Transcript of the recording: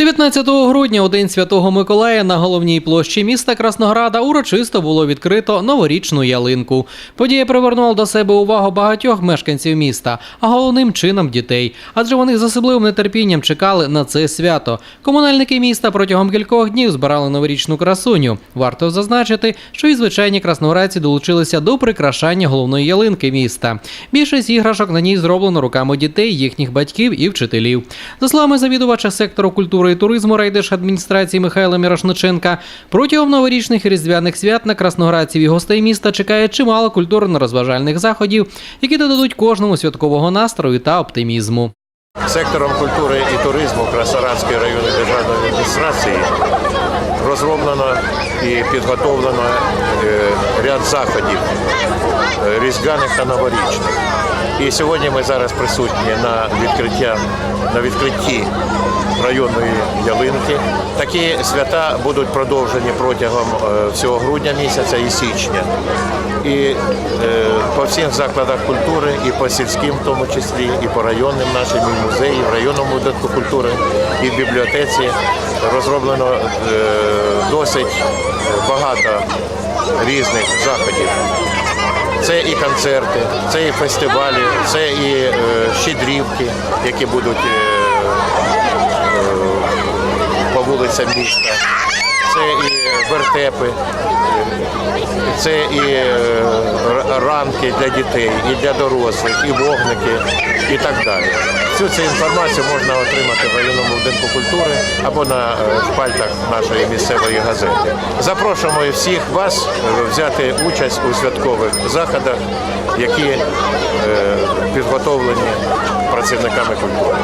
19 грудня, у день Святого Миколая, на головній площі міста Краснограда урочисто було відкрито новорічну ялинку. Подія привернула до себе увагу багатьох мешканців міста, а головним чином дітей, адже вони з особливим нетерпінням чекали на це свято. Комунальники міста протягом кількох днів збирали новорічну красуню. Варто зазначити, що і звичайні красноградці долучилися до прикрашання головної ялинки міста. Більшість іграшок на ній зроблено руками дітей, їхніх батьків і вчителів. За словами завідувача сектору культури і туризму райдержадміністрації Михайла Мірошниченка, протягом новорічних і різдвяних свят на красноградців і гостей міста чекає чимало культурно-розважальних заходів, які додадуть кожному святкового настрою та оптимізму. Сектором культури і туризму Красарадської районної державної адміністрації розроблено і підготовлено е, ряд заходів е, різдвяних та новорічних. І сьогодні ми зараз присутні на відкриття на відкритті районної ялинки. Такі свята будуть продовжені протягом е, всього грудня місяця і січня. І е, по всіх закладах культури, і по сільським, в тому числі, і по районним нашим, і музеї, в районному будинку культури, і в бібліотеці розроблено е, досить багато різних заходів. Це і концерти, це і фестивалі, це і щедрівки, які будуть вулицям міста. Це і вертепи, це і е, р- ранки для дітей, і для дорослих, і вогники, і так далі. Всю цю інформацію можна отримати в районному будинку культури або на е, шпальтах нашої місцевої газети. Запрошуємо всіх вас е, взяти участь у святкових заходах, які підготовлені працівниками культури.